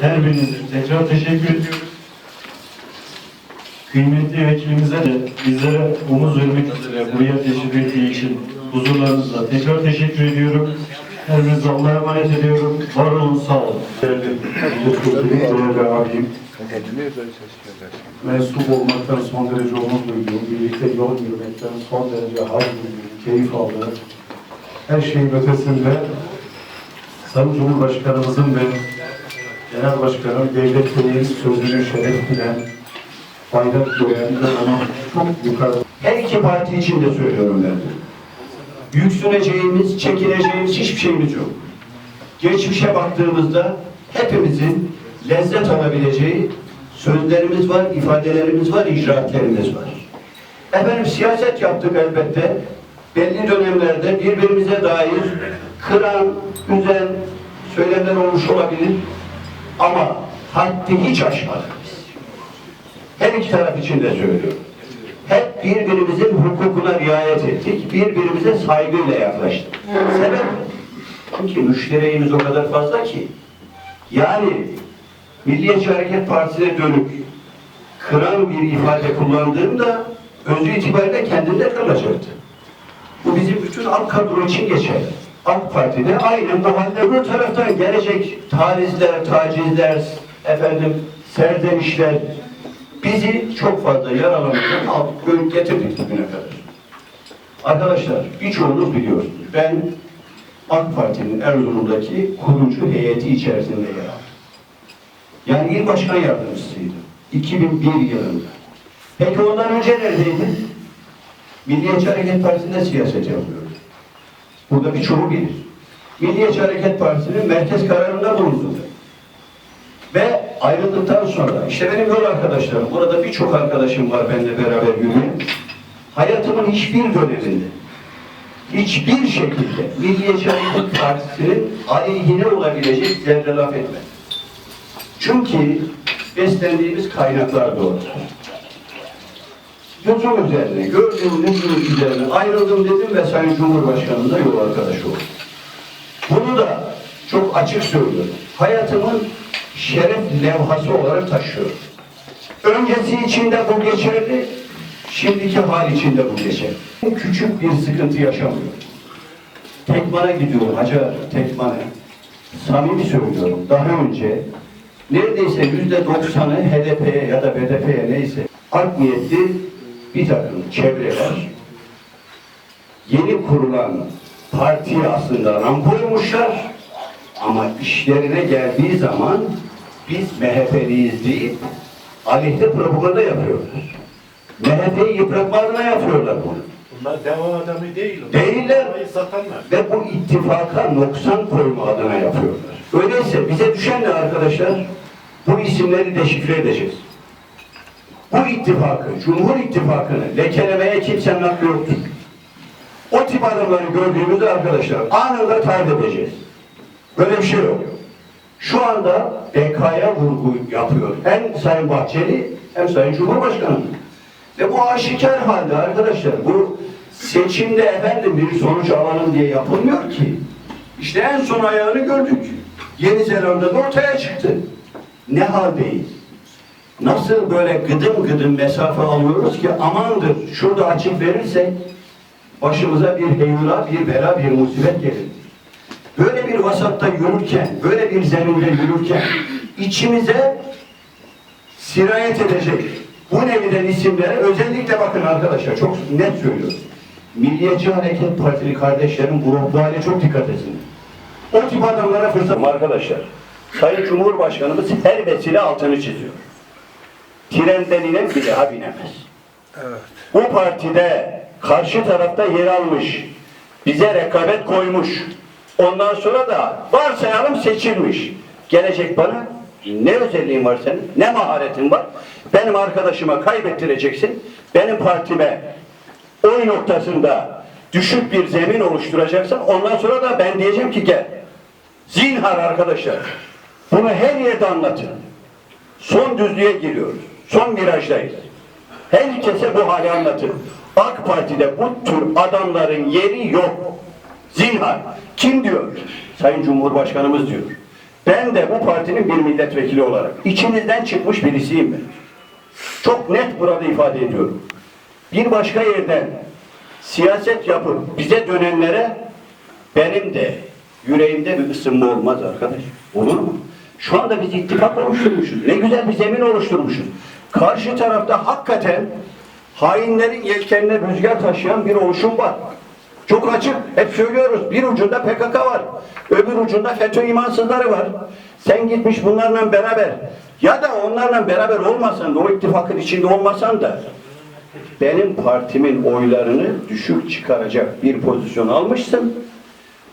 Her birinize tekrar teşekkür ediyoruz. Kıymetli vekilimize de bizlere omuz vermek üzere buraya teşrif ettiği için huzurlarınızla tekrar teşekkür ediyorum. Her birinize Allah'a emanet ediyorum. Var olun, sağ olun. Mensup olmaktan son derece onur duyduğum, birlikte yol yürümekten son derece haz duyduğum, keyif aldığım, her şeyin ötesinde Sayın Cumhurbaşkanımızın ve Genel Başkanım Devlet Bey'in sözünü şeref bilen, bayrak gören ve ona çok yukarı Her iki parti için de söylüyorum ben. Yüksüneceğimiz, çekineceğimiz hiçbir şeyimiz yok. Geçmişe baktığımızda hepimizin lezzet alabileceği sözlerimiz var, ifadelerimiz var, icraatlerimiz var. Efendim siyaset yaptık elbette. Belli dönemlerde birbirimize dair kıran, üzen söylemler olmuş olabilir. Ama haddi hiç aşmadık biz. Her iki taraf için de söylüyorum. Hep birbirimizin hukukuna riayet ettik, birbirimize saygıyla yaklaştık. Sebep? Çünkü müşterimiz o kadar fazla ki. Yani Milliyetçi Hareket Partisi'ne dönük kıran bir ifade kullandığımda özü itibariyle kendinde kalacaktı. Bu bizim bütün alt kadro için geçerli. AK Parti'de aynen bu halde öbür taraftan gelecek talizler, tacizler, efendim serzenişler bizi çok fazla yaralamaya aldık, getirdik bugüne kadar. Arkadaşlar birçoğunuz biliyorsunuz. Ben AK Parti'nin Erzurum'daki kurucu heyeti içerisinde yer aldım. Yani il başkan yardımcısıydım. 2001 yılında. Peki ondan önce neredeydin? Milliyetçi Hareket Partisi'nde siyaset yapıyordu. Burada birçoğu bilir. Milliyetçi Hareket Partisi'nin merkez kararında bulundum. Ve ayrıldıktan sonra, işte benim yol arkadaşlarım, burada birçok arkadaşım var benimle beraber yürüyen. Hayatımın hiçbir döneminde, hiçbir şekilde Milliyetçi Hareket Partisi'nin aleyhine olabilecek zerre laf etmedim. Çünkü beslendiğimiz kaynaklar doğru. Lüzum üzerine, gördüğüm lüzum üzerine ayrıldım dedim ve Sayın Cumhurbaşkanı'nda yol arkadaşı oldum. Bunu da çok açık söylüyorum. Hayatımın şeref levhası olarak taşıyorum. Öncesi içinde bu geçerli, şimdiki hal içinde bu geçerli. Küçük bir sıkıntı yaşamıyorum. Tekman'a gidiyorum Hacı Tekman'a. Samimi söylüyorum. Daha önce neredeyse yüzde doksanı HDP'ye ya da BDP'ye neyse art niyetli bir takım çevreler yeni kurulan partiye aslında ram koymuşlar ama işlerine geldiği zaman biz MHP'liyiz deyip aleyhte propaganda yapıyorlar. MHP'yi yıpratma adına yapıyorlar bunu. Bunlar deva adamı değil. Değiller. Satanlar. Ve bu ittifaka noksan koyma adına yapıyorlar. Öyleyse bize düşen ne arkadaşlar? Bu isimleri deşifre edeceğiz. Bu ittifakı, Cumhur İttifakı'nı lekelemeye kimsenin hakkı yoktur. O tip adamları gördüğümüzde arkadaşlar anında tarif edeceğiz. Böyle bir şey yok. Şu anda BK'ya vurgu yapıyor. Hem Sayın Bahçeli hem Sayın Cumhurbaşkanı. Ve bu aşikar halde arkadaşlar bu seçimde efendim bir sonuç alalım diye yapılmıyor ki. İşte en son ayağını gördük. Yeni Zelanda'da ortaya çıktı. Ne haldeyiz? Nasıl böyle gıdım gıdım mesafe alıyoruz ki amandır şurada açık verirsek başımıza bir heyula, bir bela, bir musibet gelir. Böyle bir vasatta yürürken, böyle bir zeminde yürürken içimize sirayet edecek bu neviden isimlere özellikle bakın arkadaşlar çok net söylüyorum. Milliyetçi Hareket Partili kardeşlerim bu, bu hale çok dikkat etsin. O tip adamlara fırsat arkadaşlar. Sayın Cumhurbaşkanımız her vesile altını çiziyor. Trenden inen bir daha binemez. Bu partide karşı tarafta yer almış, bize rekabet koymuş. Ondan sonra da varsayalım seçilmiş. Gelecek bana ne özelliğin var senin? Ne maharetin var? Benim arkadaşıma kaybettireceksin. Benim partime oy noktasında düşük bir zemin oluşturacaksın. Ondan sonra da ben diyeceğim ki gel. Zinhar arkadaşlar. Bunu her yerde anlatın. Son düzlüğe giriyoruz. Son virajdayız. Herkese bu hali anlatın. AK Parti'de bu tür adamların yeri yok. Zinhar. Kim diyor? Sayın Cumhurbaşkanımız diyor. Ben de bu partinin bir milletvekili olarak içinizden çıkmış birisiyim ben. Çok net burada ifade ediyorum. Bir başka yerden siyaset yapıp bize dönenlere benim de yüreğimde bir ısınma olmaz arkadaş. Olur mu? Şu anda biz ittifak oluşturmuşuz. Ne güzel bir zemin oluşturmuşuz. Karşı tarafta hakikaten hainlerin yelkenine rüzgar taşıyan bir oluşum var. Çok açık. Hep söylüyoruz. Bir ucunda PKK var. Öbür ucunda FETÖ imansızları var. Sen gitmiş bunlarla beraber ya da onlarla beraber olmasan da o ittifakın içinde olmasan da benim partimin oylarını düşük çıkaracak bir pozisyon almışsın.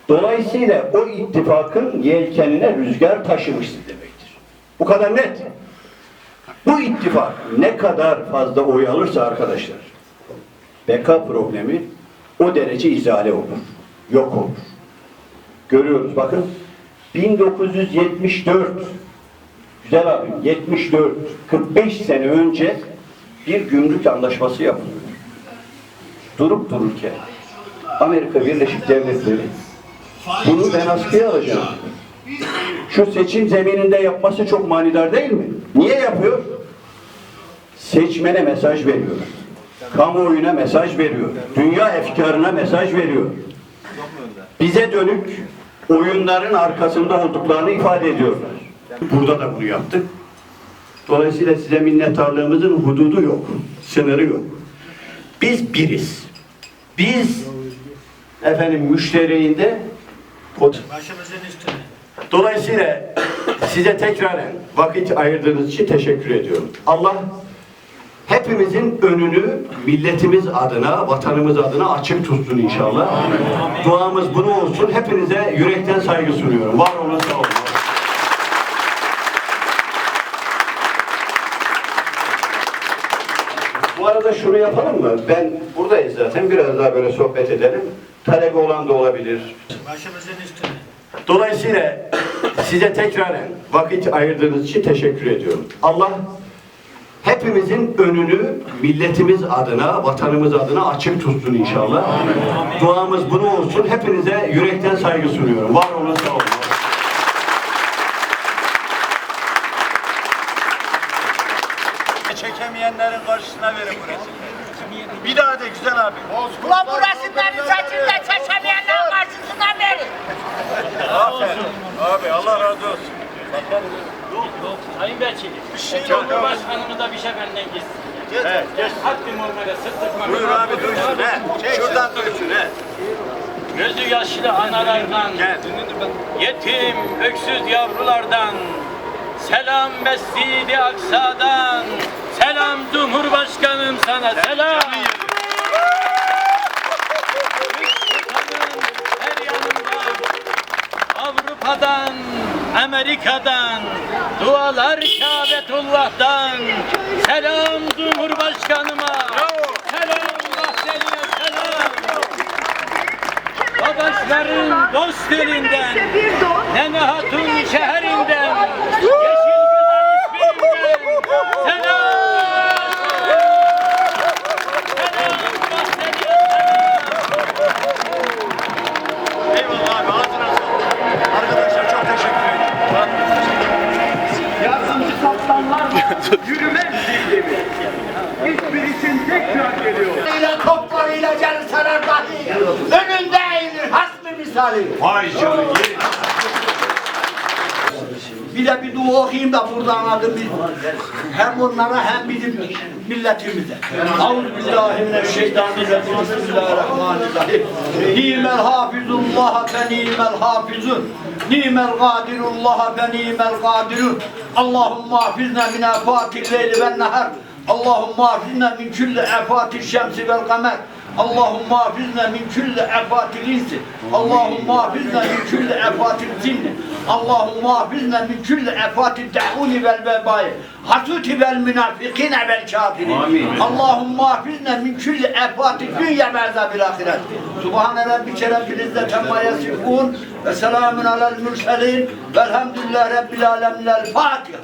Dolayısıyla o ittifakın yelkenine rüzgar taşımışsın demektir. Bu kadar net. Bu ittifak ne kadar fazla oy alırsa arkadaşlar beka problemi o derece izale olur. Yok olur. Görüyoruz bakın 1974 güzel abim 74 45 sene önce bir gümrük anlaşması yapılıyor. Durup dururken Amerika Birleşik Devletleri bunu ben askıya alacağım. Şu seçim zemininde yapması çok manidar değil mi? Niye yapıyor? Seçmene mesaj veriyor. Kamuoyuna mesaj veriyor. Dünya efkarına mesaj veriyor. Bize dönük oyunların arkasında olduklarını ifade ediyorlar. Burada da bunu yaptık. Dolayısıyla size minnettarlığımızın hududu yok, sınırı yok. Biz biriz. Biz efendim müşteriğinde pot. Dolayısıyla size tekraren vakit ayırdığınız için teşekkür ediyorum. Allah hepimizin önünü milletimiz adına, vatanımız adına açık tutsun inşallah. Duamız bunu olsun. Hepinize yürekten saygı sunuyorum. Var olun, sağ olun. Bu arada şunu yapalım mı? Ben buradayız zaten. Biraz daha böyle sohbet edelim. Talebi olan da olabilir. Dolayısıyla size tekraren vakit ayırdığınız için teşekkür ediyorum. Allah hepimizin önünü milletimiz adına, vatanımız adına açık tutsun inşallah. Duamız bunu olsun. Hepinize yürekten saygı sunuyorum. Var olun, sağ olun. Çekemeyenlerin karşısına verin bu resimleri. Bir daha de güzel abi. Ulan bu resimleri seçimde çeşemeyenlerin verin. Aferin. Abi Allah razı olsun. Sayın Bekçili, Bir şey yok. Cumhurbaşkanımız da bir şey benden gitsin. Evet, geç. Haddim olmaya sıktık Buyur abi duysun he. Şuradan duysun he. Gözü yaşlı analardan, yetim, öksüz yavrulardan, selam Mescid-i Aksa'dan, selam Cumhurbaşkanım sana selam. Her yanında Avrupa'dan, Amerika'dan, dualar Kabetullah'tan, selam Cumhurbaşkanıma, selam Bahçeli'ye selam. Babaşların dost elinden, Nene Hatun şehrinden, yürümez zilgemi. Hiçbirisin tekrar geliyor. toplarıyla gel sarar dahi. Önünde eğilir hasmı misali. Vay canına. Bir de bir dua okuyayım da burada anladım biz. Hem onlara hem bizim milletimize. Euzubillahimineşşeytanirracim. Bismillahirrahmanirrahim. Nimel hafizullah fe nimel hafizun. Nimel gadirullah fe nimel gadirun. Allahümme hafizna min afatil leyli ve nehar. Allahümme hafizna min külli afatil şemsi vel kamer. Allahümme hafizna min külli afatil insi. Allahümme hafizna min külli afatil cinni. Allahümme hafizna min külli afatil da'uni vel vebai. Hasuti vel münafikine vel kafirin. Allahümme hafizna min külli afatil dünya ve azabil ahiret. Subhane rabbike rabbil izzeti amma yasifun. Ve selamun alel mürselin. Velhamdülillahi rabbil alemin. El Fatiha.